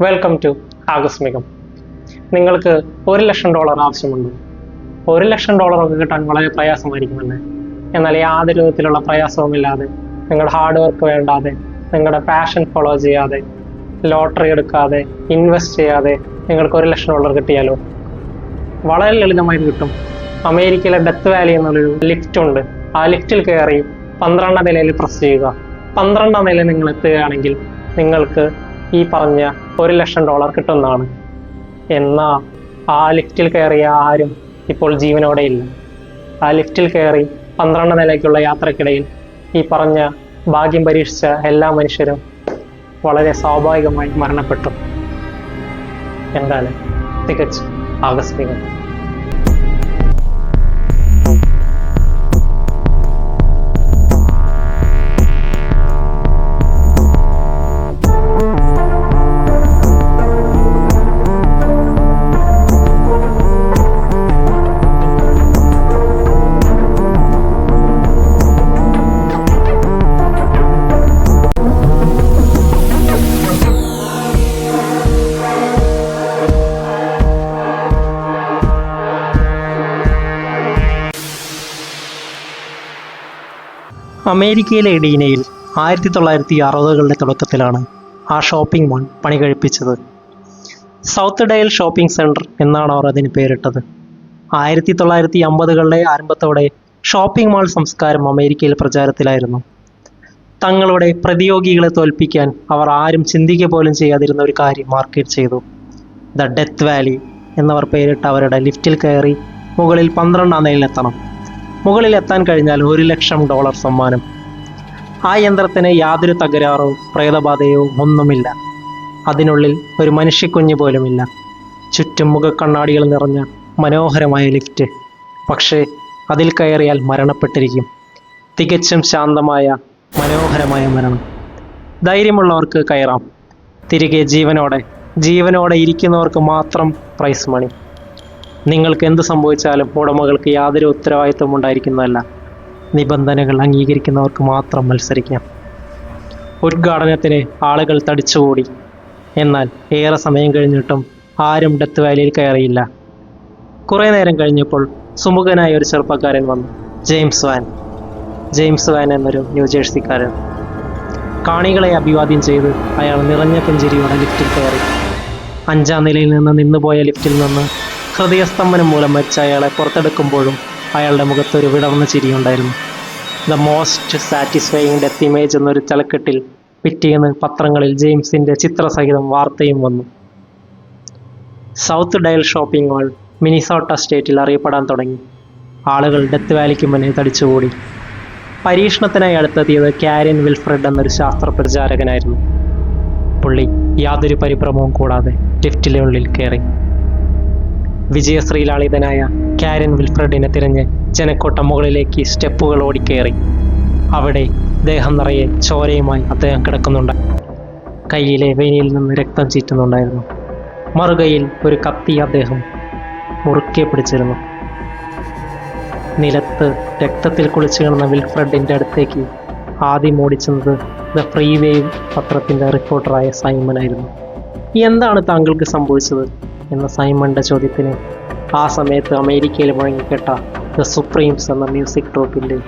Welcome to ആകസ്മികം നിങ്ങൾക്ക് ഒരു ലക്ഷം dollar ആവശ്യമുണ്ട്. ഒരു ലക്ഷം ഡോളർ ഒക്കെ കിട്ടാൻ വളരെ പ്രയാസമായിരിക്കുമല്ലേ എന്നാൽ യാതൊരു വിധത്തിലുള്ള പ്രയാസവുമില്ലാതെ നിങ്ങളുടെ ഹാർഡ് വർക്ക് വേണ്ടാതെ നിങ്ങളുടെ പാഷൻ ഫോളോ ചെയ്യാതെ ലോട്ടറി എടുക്കാതെ ഇൻവെസ്റ്റ് ചെയ്യാതെ നിങ്ങൾക്ക് ഒരു ലക്ഷം ഡോളർ കിട്ടിയാലോ? വളരെ ലളിതമായി കിട്ടും. അമേരിക്കയിലെ ഡെത്ത് വാലി എന്നുള്ളൊരു ലിഫ്റ്റ് ഉണ്ട്. ആ ലിഫ്റ്റിൽ കയറി പന്ത്രണ്ടാം നിലയിൽ പ്രസ് ചെയ്യുക. പന്ത്രണ്ടാം നിലയിൽ നിങ്ങൾ എത്തുകയാണെങ്കിൽ നിങ്ങൾക്ക് ഈ പറഞ്ഞ ഒരു ലക്ഷം ഡോളർ കിട്ടുന്നതാണ്. എന്നാൽ ആ ലിഫ്റ്റിൽ കയറിയ ആരും ഇപ്പോൾ ജീവനോടെ ഇല്ല. ആ ലിഫ്റ്റിൽ കയറി പന്ത്രണ്ട് നിലയ്ക്കുള്ള യാത്രക്കിടയിൽ ഈ പറഞ്ഞ ഭാഗ്യം പരീക്ഷിച്ച എല്ലാ മനുഷ്യരും വളരെ സ്വാഭാവികമായി മരണപ്പെട്ടു. എന്താണ് തികച്ചും ആകസ്മികം അമേരിക്കയിലെ ഇടീനയിൽ ആയിരത്തി തൊള്ളായിരത്തി അറുപതുകളുടെ തുടക്കത്തിലാണ് ആ ഷോപ്പിംഗ് മാൾ പണി കഴിപ്പിച്ചത്. സൗത്ത് ഡയൽ ഷോപ്പിംഗ് സെന്റർ എന്നാണ് അവർ അതിന് പേരിട്ടത്. ആയിരത്തി തൊള്ളായിരത്തി അമ്പതുകളുടെ ആരംഭത്തോടെ ഷോപ്പിംഗ് മാൾ സംസ്കാരം അമേരിക്കയിൽ പ്രചാരത്തിലായിരുന്നു. തങ്ങളുടെ പ്രതിയോഗികളെ തോൽപ്പിക്കാൻ അവർ ആരും ചിന്തിക്ക പോലും ചെയ്യാതിരുന്ന ഒരു കാര്യം മാർക്കറ്റ് ചെയ്തു. ദ ഡെത്ത് വാലി എന്നവർ പേരിട്ട് അവരുടെ ലിഫ്റ്റിൽ കയറി മുകളിൽ പന്ത്രണ്ടാം നിലയിലെത്തണം. മുകളിൽ എത്താൻ കഴിഞ്ഞാൽ ഒരു ലക്ഷം ഡോളർ സമ്മാനം. ആ യന്ത്രത്തിന് യാതൊരു തകരാറോ പ്രേതബാധയോ ഒന്നുമില്ല. അതിനുള്ളിൽ ഒരു മനുഷ്യക്കുഞ്ഞു പോലുമില്ല. ചുറ്റും മുഖക്കണ്ണാടികൾ നിറഞ്ഞ മനോഹരമായ ലിഫ്റ്റ്. പക്ഷേ അതിൽ കയറിയാൽ മരണപ്പെട്ടിരിക്കും. തികച്ചും ശാന്തമായ മനോഹരമായ മരണം. ധൈര്യമുള്ളവർക്ക് കയറാം. തിരികെ ജീവനോടെ ജീവനോടെ ഇരിക്കുന്നവർക്ക് മാത്രം പ്രൈസ് മണി നിങ്ങൾക്ക് എന്ത് സംഭവിച്ചാലും ഉടമകൾക്ക് യാതൊരു ഉത്തരവാദിത്വം ഉണ്ടായിരിക്കുന്നതല്ല. നിബന്ധനകൾ അംഗീകരിക്കുന്നവർക്ക് മാത്രം മത്സരിക്കാം. ഉദ്ഘാടനത്തിന് ആളുകൾ തടിച്ചുകൂടി. എന്നാൽ ഏറെ സമയം കഴിഞ്ഞിട്ടും ആരും ഡെത്ത് വാലിയിൽ കയറിയില്ല. കുറേ നേരം കഴിഞ്ഞപ്പോൾ സുമുഖനായ ഒരു ചെറുപ്പക്കാരൻ വന്നു. James van. ജെയിംസ് വാൻ എന്നൊരു ന്യൂജേഴ്സിക്കാരൻ കാണികളെ അഭിവാദ്യം ചെയ്ത് അയാൾ നിറഞ്ഞ പുഞ്ചിരിയോടെ ലിഫ്റ്റിൽ കയറി. അഞ്ചാം നിലയിൽ നിന്ന് നിന്നുപോയ ലിഫ്റ്റിൽ നിന്ന് ഹൃദയസ്തംഭനം മൂലം മരിച്ച അയാളെ പുറത്തെടുക്കുമ്പോഴും അയാളുടെ മുഖത്തൊരു വിടർന്ന ചിരിയുണ്ടായിരുന്നു. The most satisfying death image എന്നൊരു തലക്കെട്ടിൽ പിറ്റേന്ന് പത്രങ്ങളിൽ ജെയിംസിന്റെ ചിത്രസഹിതം വാർത്തയും വന്നു. South dial shopping mall Minnesota സ്റ്റേറ്റിൽ അറിയപ്പെടാൻ തുടങ്ങി. ആളുകൾ ഡെത്ത് വാലിക്ക് മുന്നേ തടിച്ചുകൂടി. പരീക്ഷണത്തിനായി അടുത്തെത്തിയത് കാരിൻ വിൽഫ്രഡ് എന്നൊരു ശാസ്ത്ര പ്രചാരകനായിരുന്നു. പുള്ളി യാതൊരു പരിഭ്രമവും കൂടാതെ ലിഫ്റ്റിലെ ഉള്ളിൽ കയറി. വിജയശ്രീലാളിതനായ കാരൻ വിൽഫ്രഡിനെ തിരഞ്ഞ് ജനക്കൂട്ടം മുകളിലേക്ക് സ്റ്റെപ്പുകൾ ഓടിക്കയറി അവിടെ ദേഹം നിറയെ ചോരയുമായി അദ്ദേഹം കിടക്കുന്നുണ്ട്. കയ്യിലെ വെയിനിൽ നിന്ന് രക്തം ചീറ്റുന്നുണ്ടായിരുന്നു. മറുകയിൽ ഒരു കത്തി അദ്ദേഹം മുറുക്കെ പിടിച്ചിരുന്നു. നിലത്ത് രക്തത്തിൽ കുളിച്ചു കിടന്ന വിൽഫ്രഡിന്റെ അടുത്തേക്ക് ആദ്യം ഓടിച്ചെന്നത് ദ ഫ്രീ വേവ് പത്രത്തിന്റെ റിപ്പോർട്ടറായ സൈമൺ ആയിരുന്നു എന്താണ് താങ്കൾക്ക് സംഭവിച്ചത്? എന്ന സൈമണിന്റെ ചോദ്യത്തിന് ആ സമയത്ത് അമേരിക്കയിൽ മുഴങ്ങിക്കെട്ട ദ സുപ്രീംസ് എന്ന മ്യൂസിക് ട്രൂപ്പിന്റെ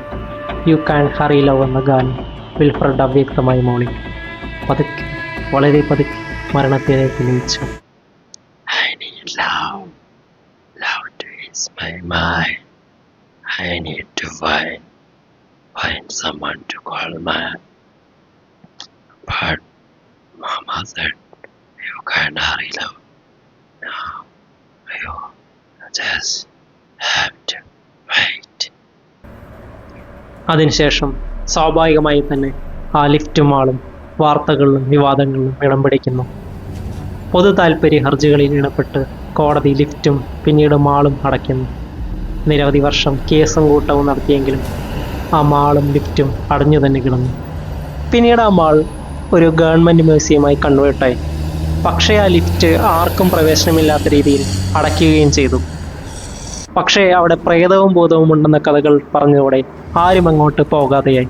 യു ക്യാൻ ഹറി ലവ് എന്ന ഗാനം വിൽഫ്രഡ് അവ്യക്തമായി മോളി പതുക്കെ വളരെ പതുക്കെ മരണത്തിലേക്ക് ease my mind. Mama said you can't hurry love. No. You just have to wait. അതിനുശേഷം സ്വാഭാവികമായി തന്നെ ആ ലിഫ്റ്റും ആളും വാർത്തകളിലും വിവാദങ്ങളിലും ഇടം പിടിക്കുന്നു പൊതു താൽപ്പര്യ ഹർജികളിൽ ഇടപെട്ട് കോടതി ലിഫ്റ്റും പിന്നീട് മാളും അടയ്ക്കുന്നു. നിരവധി വർഷം കേസും കൂട്ടവും നടത്തിയെങ്കിലും ആ മാളും ലിഫ്റ്റും അടഞ്ഞു തന്നെ കിടന്നു. പിന്നീട് ആ മാൾ ഒരു ഗവൺമെന്റ് മ്യൂസിയമായി കൺവേർട്ടായി പക്ഷേ ആ ലിഫ്റ്റ് ആർക്കും പ്രവേശനമില്ലാത്ത രീതിയിൽ അടയ്ക്കുകയും ചെയ്തു. പക്ഷേ അവിടെ പ്രേതവും ബോധവും ഉണ്ടെന്ന കഥകൾ പറഞ്ഞതോടെ ആരും അങ്ങോട്ട് പോകാതെയായി.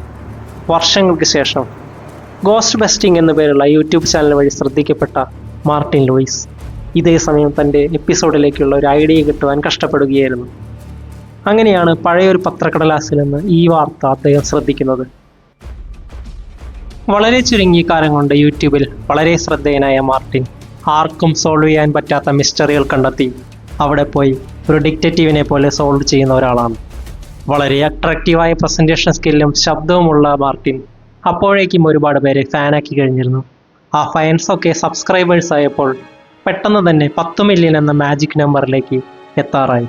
വർഷങ്ങൾക്ക് ശേഷം ഗോസ്റ്റ് ബെസ്റ്റിംഗ് എന്ന പേരുള്ള യൂട്യൂബ് ചാനൽ വഴി ശ്രദ്ധിക്കപ്പെട്ട മാർട്ടിൻ ലൂയിസ് ഇതേ സമയം തന്റെ എപ്പിസോഡിലേക്കുള്ള ഒരു ഐഡിയ കിട്ടുവാൻ കഷ്ടപ്പെടുകയായിരുന്നു. അങ്ങനെയാണ് പഴയൊരു പത്രക്കടലാസിൽ നിന്ന് ഈ വാർത്ത അദ്ദേഹം ശ്രദ്ധിക്കുന്നത്. വളരെ ചുരുങ്ങിയ കാലം കൊണ്ട് യൂട്യൂബിൽ വളരെ ശ്രദ്ധേയനായ മാർട്ടിൻ ആർക്കും സോൾവ് ചെയ്യാൻ പറ്റാത്ത മിസ്റ്ററികൾ കണ്ടെത്തി. അവിടെ പോയി ഒരു ഡിക്റ്റേറ്റീവിനെ പോലെ സോൾവ് ചെയ്യുന്ന ഒരാളാണ്. വളരെ അട്രാക്റ്റീവായ പ്രസന്റേഷൻ സ്കില്ലും ശബ്ദവുമുള്ള മാർട്ടിൻ അപ്പോഴേക്കും ഒരുപാട് പേരെ ഫാനാക്കി കഴിഞ്ഞിരുന്നു. ആ ഫാൻസൊക്കെ സബ്സ്ക്രൈബേഴ്സ് ആയപ്പോൾ പെട്ടെന്ന് തന്നെ പത്ത് മില്യൺ എന്ന മാജിക് നമ്പറിലേക്ക് എത്താറായി.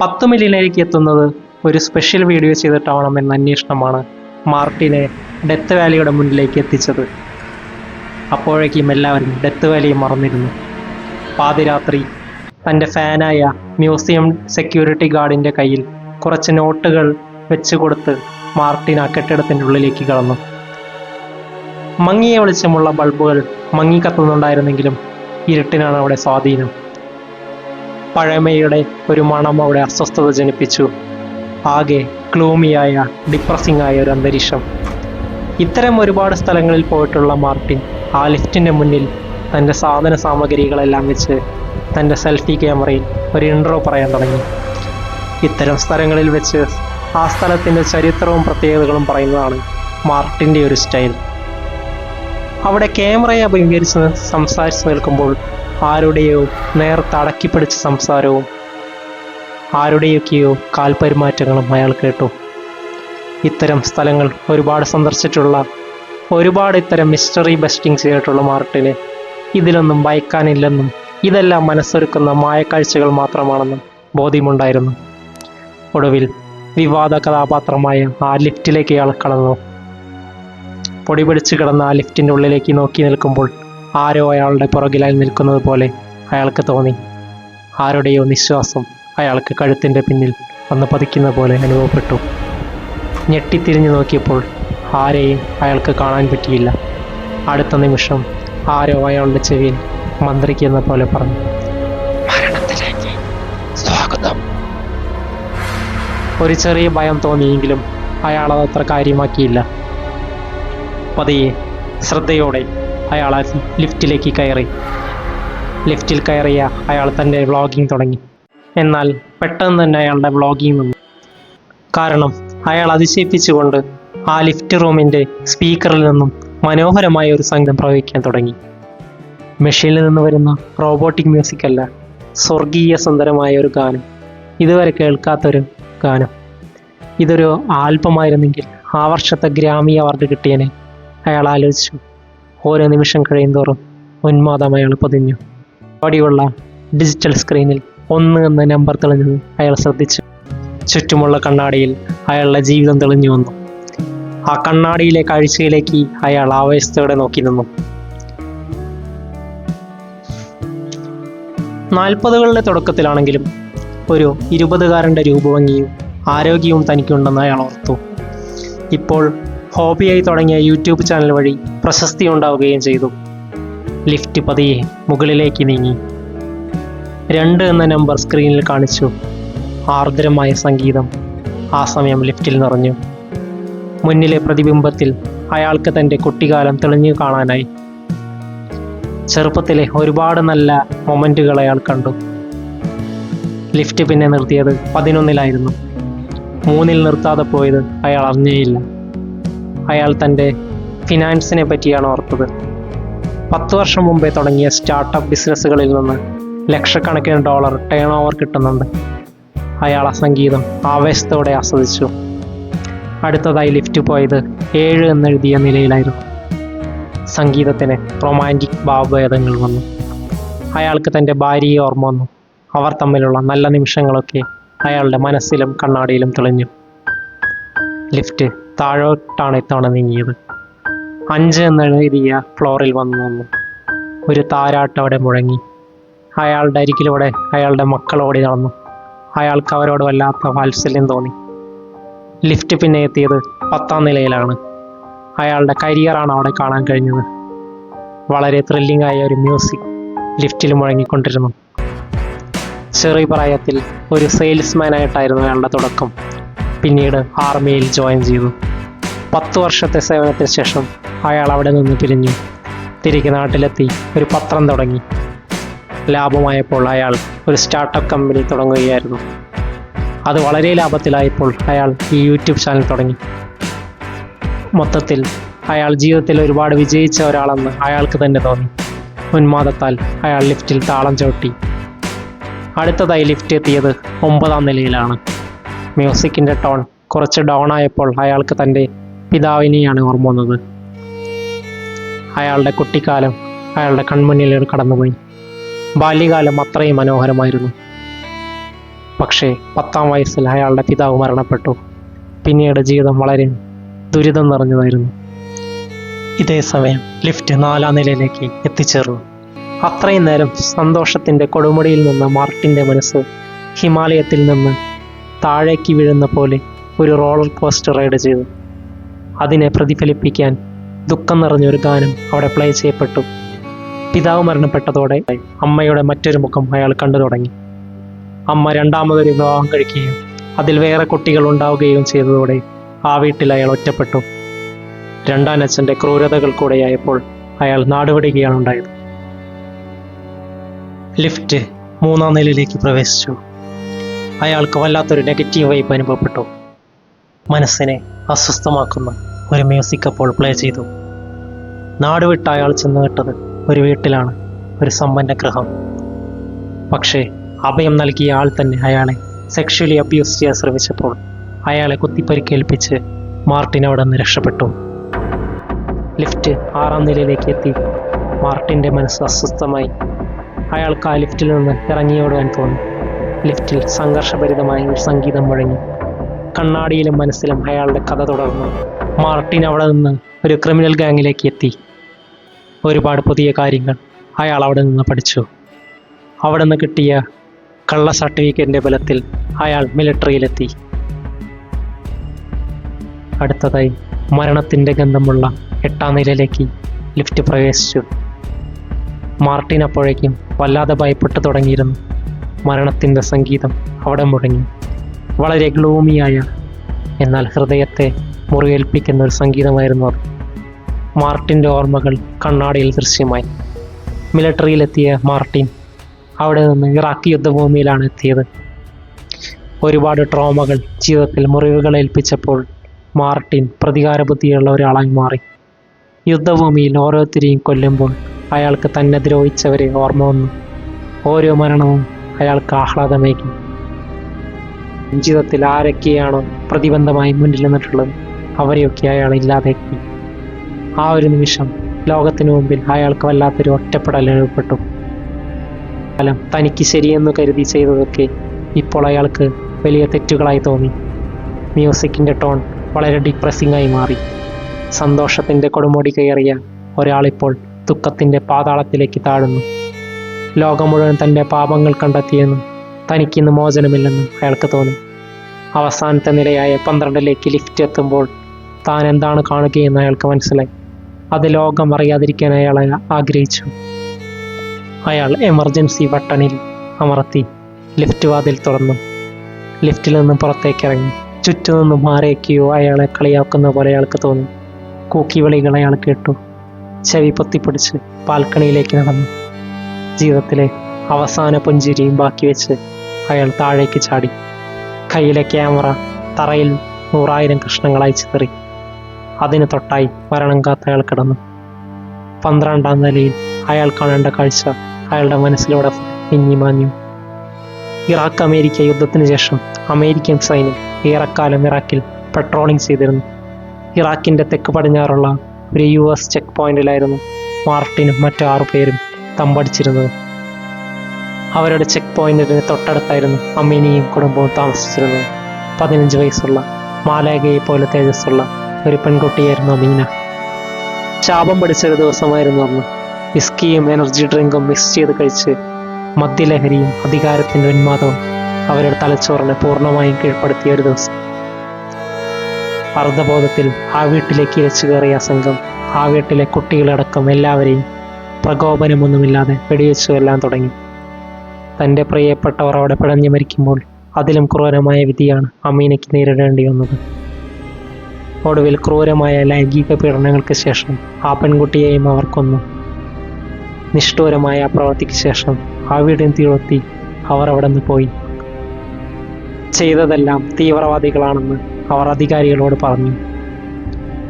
പത്ത് മില്യണിലേക്ക് എത്തുന്നത് ഒരു സ്പെഷ്യൽ വീഡിയോ ചെയ്തിട്ടാവണം എന്ന അന്വേഷണമാണ് മാർട്ടിനെ ഡെത്ത് വാലിയുടെ മുന്നിലേക്ക് എത്തിച്ചത്. അപ്പോഴേക്കും എല്ലാവരും ഡെത്ത് വാലിയെ മറന്നിരുന്നു. പാതിരാത്രി തന്റെ ഫാനായ മ്യൂസിയം സെക്യൂരിറ്റി ഗാർഡിന്റെ കയ്യിൽ കുറച്ച് നോട്ടുകൾ വെച്ചുകൊടുത്ത് മാർട്ടിൻ ആ കെട്ടിടത്തിന്റെ ഉള്ളിലേക്ക് കടന്നു. മങ്ങിയ വെളിച്ചമുള്ള ബൾബുകൾ മങ്ങി കത്തുന്നുണ്ടായിരുന്നെങ്കിലും ഇരുട്ടിനാണ് അവിടെ സ്വാധീനം. പഴമയുടെ ഒരു മണം അവിടെ അസ്വസ്ഥത ജനിപ്പിച്ചു. ആകെ ഗ്ലൂമിയായ ഡിപ്രസിംഗ് ആയ ഒരു അന്തരീക്ഷം. ഇത്തരം ഒരുപാട് സ്ഥലങ്ങളിൽ പോയിട്ടുള്ള മാർട്ടിൻ ആ ലിഫ്റ്റിന്റെ മുന്നിൽ തന്റെ സാധന സാമഗ്രികളെല്ലാം വെച്ച് തന്റെ സെൽഫി ക്യാമറയിൽ ഒരു ഇൻട്രോ പറയാൻ തുടങ്ങി. ഇത്തരം സ്ഥലങ്ങളിൽ വെച്ച് ആ സ്ഥലത്തിന്റെ ചരിത്രവും പ്രത്യേകതകളും പറയുന്നതാണ് മാർട്ടിന്റെ ഒരു സ്റ്റൈൽ. അവിടെ ക്യാമറയെ അഭിമുഖീകരിച്ച് സംസാരിച്ച് നിൽക്കുമ്പോൾ ആരുടെയോ നേർത്ത് അടക്കിപ്പിടിച്ച സംസാരവും ആരുടെയൊക്കെയോ കാൽപരിമാറ്റങ്ങളും അയാൾ കേട്ടു. ഇത്തരം സ്ഥലങ്ങൾ ഒരുപാട് സന്ദർശിച്ചിട്ടുള്ള ഒരുപാട് ഇത്തരം മിസ്റ്ററി ബസ്റ്റിംഗ് ചെയ്തിട്ടുള്ള മാർട്ടിന് ഇതിലൊന്നും ഭയക്കാനില്ലെന്നും ഇതെല്ലാം മനസ്സൊരുക്കുന്ന മായക്കാഴ്ചകൾ മാത്രമാണെന്നും ബോധ്യമുണ്ടായിരുന്നു. ഒടുവിൽ വിവാദ കഥാപാത്രമായ ആ ലിഫ്റ്റിലേക്ക് അയാൾ കടന്നു. പൊടി പിടിച്ച് കിടന്ന ആ ലിഫ്റ്റിന്റെ ഉള്ളിലേക്ക് നോക്കി നിൽക്കുമ്പോൾ ആരോ അയാളുടെ പുറകിലായി നിൽക്കുന്നത് പോലെ അയാൾക്ക് തോന്നി. ആരുടെയോ നിശ്വാസം അയാൾക്ക് കഴുത്തിന്റെ പിന്നിൽ വന്ന് പതിക്കുന്ന പോലെ അനുഭവപ്പെട്ടു. ഞെട്ടിത്തിരിഞ്ഞു നോക്കിയപ്പോൾ ആരെയും അയാൾക്ക് കാണാൻ പറ്റിയില്ല. അടുത്ത നിമിഷം ആരോ അയാളുടെ ചെവിയിൽ മന്ത്രിക്കുന്ന പോലെ പറഞ്ഞു. മരണത്തിലേക്ക് ഒരു ചെറിയ ഭയം തോന്നിയെങ്കിലും അയാൾ അതത്ര കാര്യമാക്കിയില്ല. പതിയെ ശ്രദ്ധയോടെ അയാൾ ലിഫ്റ്റിലേക്ക് കയറി. ലിഫ്റ്റിൽ കയറിയ അയാൾ തന്റെ വ്ളോഗിംഗ് തുടങ്ങി. എന്നാൽ പെട്ടെന്ന് തന്നെ അയാളുടെ വ്ളോഗിംഗ് നിന്നു കാരണം അയാൾ അതിശയിപ്പിച്ചുകൊണ്ട് ആ ലിഫ്റ്റ് റൂമിന്റെ സ്പീക്കറിൽ നിന്നും മനോഹരമായ ഒരു സംഗീതം പ്രവഹിക്കാൻ തുടങ്ങി. മെഷീനിൽ നിന്ന് വരുന്ന റോബോട്ടിക് മ്യൂസിക് അല്ല സ്വർഗീയ സുന്ദരമായ ഒരു ഗാനം. ഇതുവരെ കേൾക്കാത്തൊരു ഗാനം. ഇതൊരു ആൽബമായിരുന്നെങ്കിൽ ആ വർഷത്തെ ഗ്രാമി അവാർഡ് കിട്ടിയനെ അയാൾ ആലോചിച്ചു. ഓരോ നിമിഷം കഴിയുന്തോറും ഉന്മാദം അയാൾ പതിഞ്ഞു. അവിടെയുള്ള ഡിജിറ്റൽ സ്ക്രീനിൽ ഒന്ന് എന്ന നമ്പർ തെളിഞ്ഞത് അയാൾ ശ്രദ്ധിച്ചു. ചുറ്റുമുള്ള കണ്ണാടിയിൽ അയാളുടെ ജീവിതം തെളിഞ്ഞു വന്നു. ആ കണ്ണാടിയിലെ കാഴ്ചയിലേക്ക് അയാൾ ആവേശത്തോടെ നോക്കി നിന്നു. നാൽപ്പതുകളുടെ തുടക്കത്തിലാണെങ്കിലും ഒരു ഇരുപതുകാരന്റെ രൂപഭംഗിയും ആരോഗ്യവും തനിക്കുണ്ടെന്ന് അയാൾ ഓർത്തു. ഇപ്പോൾ ഹോബിയായി തുടങ്ങിയ യൂട്യൂബ് ചാനൽ വഴി പ്രശസ്തി ഉണ്ടാവുകയും ചെയ്തു. ലിഫ്റ്റ് പതിയെ മുകളിലേക്ക് നീങ്ങി. രണ്ട് എന്ന നമ്പർ സ്ക്രീനിൽ കാണിച്ചു. ആർദ്രമായ സംഗീതം. ആ സമയം ലിഫ്റ്റിൽ നിറഞ്ഞു. മുന്നിലെ പ്രതിബിംബത്തിൽ അയാൾക്ക് തന്റെ കുട്ടിക്കാലം തെളിഞ്ഞു കാണാനായി. ചെറുപ്പത്തിലെ ഒരുപാട് നല്ല മൊമെന്റുകൾ അയാൾ കണ്ടു. ലിഫ്റ്റ് പിന്നെ നിർത്തിയത് പതിനൊന്നിലായിരുന്നു. മൂന്നിൽ നിർത്താതെ പോയത് അയാൾ അറിഞ്ഞേയില്ല. അയാൾ തന്റെ ഫിനാൻസിനെ പറ്റിയാണ് ഓർത്തത്. പത്ത് വർഷം മുമ്പേ തുടങ്ങിയ സ്റ്റാർട്ടപ്പ് ബിസിനസ്സുകളിൽ നിന്ന് ലക്ഷക്കണക്കിന് ഡോളർ ടേൺ ഓവർ കിട്ടുന്നുണ്ട്. അയാൾ ആ സംഗീതം ആവേശത്തോടെ ആസ്വദിച്ചു. അടുത്തതായി ലിഫ്റ്റ് പോയത് ഏഴ് എന്നെഴുതിയ നിലയിലായിരുന്നു. സംഗീതത്തിന് റൊമാന്റിക് ഭാവഭേദങ്ങൾ വന്നു. അയാൾക്ക് തന്റെ ഭാര്യയെ ഓർമ്മ വന്നു. അവർ തമ്മിലുള്ള നല്ല നിമിഷങ്ങളൊക്കെ അയാളുടെ മനസ്സിലും കണ്ണാടിയിലും തെളിഞ്ഞു. ലിഫ്റ്റ് താഴോട്ടാണ് ഇത്തവണ നീങ്ങിയത്. അഞ്ച് എന്നെഴുതിയ ഫ്ലോറിൽ വന്നു. നിന്നു ഒരു താരാട്ട് അവിടെ മുഴങ്ങി. അയാളുടെ അരികിലൂടെ അയാളുടെ മക്കൾ ഓടി നടന്നു. അയാൾക്ക് അവരോട് വല്ലാത്ത വാത്സല്യം തോന്നി. ലിഫ്റ്റ് പിന്നെ എത്തിയത് പത്താം നിലയിലാണ്. അയാളുടെ കരിയറാണ് അവിടെ കാണാൻ കഴിഞ്ഞത്. വളരെ ത്രില്ലിംഗ് ആയ ഒരു മ്യൂസിക് ലിഫ്റ്റിൽ മുഴങ്ങിക്കൊണ്ടിരുന്നു. ചെറിയ പ്രായത്തിൽ ഒരു സെയിൽസ്മാൻ ആയിട്ടായിരുന്നു അയാളുടെ തുടക്കം. പിന്നീട് ആർമിയിൽ ജോയിൻ ചെയ്തു. പത്ത് വർഷത്തെ സേവനത്തിന് ശേഷം അയാൾ അവിടെ നിന്ന് പിരിഞ്ഞു. തിരികെ നാട്ടിലെത്തി ഒരു പത്രം തുടങ്ങി. ലാഭമായപ്പോൾ അയാൾ ഒരു സ്റ്റാർട്ടപ്പ് കമ്പനി തുടങ്ങുകയായിരുന്നു. അത് വളരെ ലാഭത്തിലായപ്പോൾ അയാൾ ഈ യൂട്യൂബ് ചാനൽ തുടങ്ങി. മൊത്തത്തിൽ അയാൾ ജീവിതത്തിൽ ഒരുപാട് വിജയിച്ച ഒരാളെന്ന് അയാൾക്ക് തന്നെ തോന്നി. ഉന്മാദത്താൽ അയാൾ ലിഫ്റ്റിൽ താളം ചവിട്ടി. അടുത്തതായി ലിഫ്റ്റ് എത്തിയത് ഒമ്പതാം നിലയിലാണ്. മ്യൂസിക്കിന്റെ ടോൺ കുറച്ച് ഡൗൺ ആയപ്പോൾ അയാൾക്ക് തന്റെ പിതാവിനെയാണ് ഓർമ്മ വന്നത്. അയാളുടെ കുട്ടിക്കാലം അയാളുടെ കൺമുന്നിൽ കടന്നുപോയി. ബാല്യകാലം അത്രയും മനോഹരമായിരുന്നു. പക്ഷേ പത്താം വയസ്സിൽ അയാളുടെ പിതാവ് മരണപ്പെട്ടു. പിന്നീട് ജീവിതം വളരെ ദുരിതം നിറഞ്ഞതായിരുന്നു. ഇതേ സമയം ലിഫ്റ്റ് നാലാം നിലയിലേക്ക് എത്തിച്ചേർന്നു. അത്രയും നേരം സന്തോഷത്തിന്റെ കൊടുമുടിയിൽ നിന്ന് മാർട്ടിന്റെ മനസ്സ് ഹിമാലയത്തിൽ നിന്ന് താഴേക്ക് വീഴുന്ന പോലെ ഒരു റോളർ കോസ്റ്റർ റൈഡ് ചെയ്തു. അതിനെ പ്രതിഫലിപ്പിക്കാൻ ദുഃഖം നിറഞ്ഞൊരു ഗാനം അവിടെ പ്ലേ ചെയ്യപ്പെട്ടു. പിതാവ് മരണപ്പെട്ടതോടെ അമ്മയുടെ മറ്റൊരു മുഖം അയാൾ കണ്ടു തുടങ്ങി. അമ്മ രണ്ടാമതൊരു വിവാഹം കഴിക്കുകയും അതിൽ വേറെ കുട്ടികൾ ഉണ്ടാവുകയും ചെയ്തതോടെ ആ വീട്ടിൽ അയാൾ ഒറ്റപ്പെട്ടു. രണ്ടാം അച്ഛന്റെ ക്രൂരതകൾ കൂടെയായപ്പോൾ അയാൾ നാടുവിടുകയാണ് ഉണ്ടായത്. ലിഫ്റ്റ് മൂന്നാം നിലയിലേക്ക് പ്രവേശിച്ചു. അയാൾക്ക് വല്ലാത്തൊരു നെഗറ്റീവ് വൈബ് അനുഭവപ്പെട്ടു. മനസ്സിനെ അസ്വസ്ഥമാക്കുന്ന ഒരു മ്യൂസിക് അപ്പോൾ പ്ലേ ചെയ്തു. നാടുവിട്ട് അയാൾ ചെന്ന് കേട്ടത് ഒരു വീട്ടിലാണ് ഒരു സമ്പന്ന ഗൃഹം പക്ഷേ അഭയം നൽകിയ ആൾ തന്നെ അയാളെ സെക്ഷലി അബ്യൂസ് ചെയ്യാൻ ശ്രമിച്ചപ്പോൾ അയാളെ കുത്തിപ്പരിക്കേൽപ്പിച്ച് മാർട്ടിൻ അവിടെ നിന്ന് രക്ഷപ്പെട്ടു. ലിഫ്റ്റ് ആറാം നിലയിലേക്ക് എത്തി. മാർട്ടിന്റെ മനസ്സ് അസ്വസ്ഥമായി. അയാൾക്ക് ആ ലിഫ്റ്റിൽ നിന്ന് ഇറങ്ങിയോടാൻ തോന്നി. ലിഫ്റ്റിൽ സംഘർഷഭരിതമായ ഒരു സംഗീതം മുഴങ്ങി. കണ്ണാടിയിലും മനസ്സിലും അയാളുടെ കഥ തുടർന്നു. മാർട്ടിൻ അവിടെ നിന്ന് ഒരു ക്രിമിനൽ ഗാങ്ങിലേക്ക് എത്തി. ഒരുപാട് പുതിയ കാര്യങ്ങൾ അയാൾ അവിടെ നിന്ന് പഠിച്ചു. അവിടെ നിന്ന് കിട്ടിയ കള്ള സർട്ടിഫിക്കറ്റിന്റെ ബലത്തിൽ അയാൾ മിലിറ്ററിയിലെത്തി അടുത്തതായി മരണത്തിന്റെ ഗന്ധമുള്ള എട്ടാം നിലയിലേക്ക് ലിഫ്റ്റ് പ്രവേശിച്ചു. മാർട്ടിൻ അപ്പോഴേക്കും വല്ലാതെ ഭയപ്പെട്ടു തുടങ്ങിയിരുന്നു. മരണത്തിന്റെ സംഗീതം അവിടെ മുഴങ്ങി. വളരെ ഗ്ലൂമിയായ എന്നാൽ ഹൃദയത്തെ മുറിവേൽപ്പിക്കുന്ന ഒരു സംഗീതമായിരുന്നു അത്. മാർട്ടിന്റെ ഓർമ്മകൾ കണ്ണാടിയിൽ ദൃശ്യമായി. മിലിറ്ററിയിലെത്തിയ മാർട്ടിൻ അവിടെ നിന്ന് ഇറാഖ് യുദ്ധഭൂമിയിലാണ് എത്തിയത്. ഒരുപാട് ട്രോമകൾ ജീവിതത്തിൽ മുറിവുകൾ ഏൽപ്പിച്ചപ്പോൾ മാർട്ടിൻ പ്രതികാര ബുദ്ധിയുള്ള ഒരാളായി മാറി. യുദ്ധഭൂമിയിൽ ഓരോരുത്തരെയും കൊല്ലുമ്പോൾ അയാൾക്ക് തന്നെ ദ്രോഹിച്ചവരെ ഓർമ്മ വന്നു. ഓരോ മരണവും അയാൾക്ക് ആഹ്ലാദമേകി. ജീവിതത്തിൽ ആരൊക്കെയാണോ പ്രതിബന്ധമായി മുന്നിൽ നിന്നിട്ടുള്ളത് അവരെയൊക്കെ അയാൾ ഇല്ലാതാക്കി. ആ ഒരു നിമിഷം ലോകത്തിനു മുമ്പിൽ അയാൾക്ക് വല്ലാത്തൊരു ഒറ്റപ്പെടൽ അനുഭവപ്പെട്ടു. ഫലം തനിക്ക് ശരിയെന്ന് കരുതി ചെയ്തതൊക്കെ ഇപ്പോൾ അയാൾക്ക് വലിയ തെറ്റുകളായി തോന്നി. മ്യൂസിക്കിന്റെ ടോൺ വളരെ ഡിപ്രസിംഗ് ആയി മാറി. സന്തോഷത്തിന്റെ കൊടുമുടി കയറിയ ഒരാളിപ്പോൾ ദുഃഖത്തിന്റെ പാതാളത്തിലേക്ക് താഴുന്നു. ലോകം മുഴുവൻ തന്റെ പാപങ്ങൾ കണ്ടെത്തിയെന്നും തനിക്കിന്ന് മോചനമില്ലെന്നും അയാൾക്ക് തോന്നി. അവസാനത്തെ നിലയായ പന്ത്രണ്ടിലേക്ക് ലിഫ്റ്റ് എത്തുമ്പോൾ താൻ എന്താണ് കാണുകയെന്ന് അയാൾക്ക് മനസ്സിലായി. അത് ലോകം അറിയാതിരിക്കാൻ അയാൾ ആഗ്രഹിച്ചു. അയാൾ എമർജൻസി ബട്ടണിൽ അമർത്തി ലിഫ്റ്റ് വാതിൽ തുറന്നു. ലിഫ്റ്റിൽ നിന്ന് പുറത്തേക്ക് ഇറങ്ങി. ചുറ്റും നിന്നും ആരെയൊക്കെയോ അയാളെ കളിയാക്കുന്ന പോലെ അയാൾക്ക് തോന്നി. കൂക്കി വിളികൾ അയാൾ കേട്ടു. ചെവി പൊത്തിപ്പിടിച്ച് ബാൽക്കണിയിലേക്ക് നടന്നു. ജീവിതത്തിലെ അവസാന പുഞ്ചിരിയും ബാക്കി വെച്ച് അയാൾ താഴേക്ക് ചാടി. കയ്യിലെ ക്യാമറ തറയിൽ നൂറായിരം കഷ്ണങ്ങളായി ചിതറി. അതിന് തൊട്ടായി മരണം കാത്ത അയാൾ കിടന്നു. പന്ത്രണ്ടാം നിലയിൽ അയാൾ കാണേണ്ട കാഴ്ച അയാളുടെ മനസ്സിലൂടെ മിന്നി മാഞ്ഞു. ഇറാഖ് അമേരിക്ക യുദ്ധത്തിന് ശേഷം അമേരിക്കൻ സൈന്യം ഏറെക്കാലം ഇറാഖിൽ പെട്രോളിംഗ് ചെയ്തിരുന്നു. ഇറാഖിന്റെ തെക്ക് പടിഞ്ഞാറുള്ള ഒരു യു എസ് ചെക്ക് പോയിന്റിലായിരുന്നു മാർട്ടിനും മറ്റു ആറു പേരും തമ്പടിച്ചിരുന്നത്. അവരുടെ ചെക്ക് പോയിന്റിന് തൊട്ടടുത്തായിരുന്നു അമ്മിനിയും കുടുംബവും താമസിച്ചിരുന്നത്. പതിനഞ്ച് വയസ്സുള്ള മാലാഗയെ പോലെ തേജസ്സുള്ള ഒരു പെൺകുട്ടിയായിരുന്നു അമീന. ശാപം പിടിച്ചൊരു ദിവസമായിരുന്നു അന്ന്. വിസ്കിയും എനർജി ഡ്രിങ്കും മിക്സ് ചെയ്ത് കഴിച്ച് മദ്യലഹരിയും അധികാരത്തിന്റെ ഉന്മാദവും അവരുടെ തലച്ചോറിനെ പൂർണമായും കീഴ്പ്പെടുത്തിയ ഒരു ദിവസം. അർദ്ധബോധത്തിൽ ആ വീട്ടിലേക്ക് ഇരച്ചു കയറിയ സംഘം ആ വീട്ടിലെ കുട്ടികളടക്കം എല്ലാവരെയും പ്രകോപനമൊന്നുമില്ലാതെ വെടിവെച്ചു എല്ലാം തുടങ്ങി. തന്റെ പ്രിയപ്പെട്ടവർ അവിടെ പിടഞ്ഞു മരിക്കുമ്പോൾ അതിലും ക്രൂരമായ വിധിയാണ് അമീനയ്ക്ക് നേരിടേണ്ടി വന്നത്. ഒടുവിൽ ക്രൂരമായ ലൈംഗിക പീഡനങ്ങൾക്ക് ശേഷം ആ പെൺകുട്ടിയെയും അവർ കൊന്നു. നിഷ്ഠൂരമായ ആ പ്രവൃത്തിക്ക് ശേഷം ആ വീടും തീർത്തി അവർ അവിടെ നിന്ന് പോയി. ചെയ്തതെല്ലാം തീവ്രവാദികളാണെന്ന് അവർ അധികാരികളോട് പറഞ്ഞു.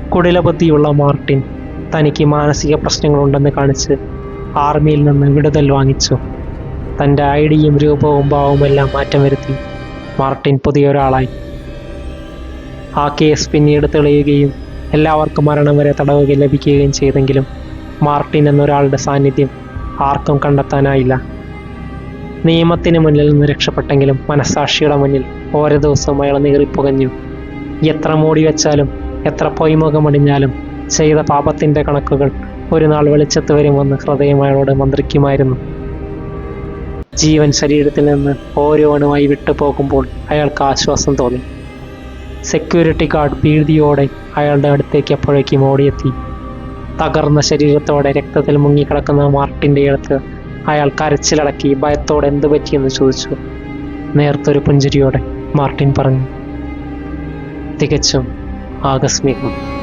കുടിലബുദ്ധിയുള്ള മാർട്ടിൻ തനിക്ക് മാനസിക പ്രശ്നങ്ങളുണ്ടെന്ന് കാണിച്ച് ആർമിയിൽ നിന്ന് വിടുതൽ വാങ്ങിച്ചു. തന്റെ ഐഡിയും രൂപവും ഭാവവും എല്ലാം മാറ്റം വരുത്തി മാർട്ടിൻ പുതിയൊരാളായി. ആ കേസ് പിന്നീട് തെളിയുകയും എല്ലാവർക്കും മരണം വരെ തടവുക ലഭിക്കുകയും ചെയ്തെങ്കിലും മാർട്ടിൻ എന്നൊരാളുടെ സാന്നിധ്യം ആർക്കും കണ്ടെത്താനായില്ല. നിയമത്തിന് മുന്നിൽ നിന്ന് രക്ഷപ്പെട്ടെങ്കിലും മനസാക്ഷിയുടെ മുന്നിൽ ഓരോ ദിവസവും അയാൾ നീറിപ്പുകഞ്ഞു. എത്ര മൂടി വെച്ചാലും എത്ര പൊയ്മുഖമടിഞ്ഞാലും ചെയ്ത പാപത്തിന്റെ കണക്കുകൾ ഒരു നാൾ വെളിച്ചത്ത് വരുമെന്ന് ഹൃദയം അയാളോട് മന്ത്രിക്കുമായിരുന്നു. ജീവൻ ശരീരത്തിൽ നിന്ന് ഓരോ അണുവായി വിട്ടുപോകുമ്പോൾ അയാൾക്ക് ആശ്വാസം തോന്നി. സെക്യൂരിറ്റി ഗാർഡ് ഭീതിയോടെ അയാളുടെ അടുത്തേക്ക് അപ്പോഴേക്കും ഓടിയെത്തി. തകർന്ന ശരീരത്തോടെ രക്തത്തിൽ മുങ്ങിക്കിടക്കുന്ന മാർട്ടിന്റെ അടുത്ത് അയാൾ കരച്ചിലടക്കി ഭയത്തോടെ എന്ത് പറ്റിയെന്ന് ചോദിച്ചു. നേർത്തൊരു പുഞ്ചിരിയോടെ മാർട്ടിൻ പറഞ്ഞു തികച്ചും ആകസ്മികം.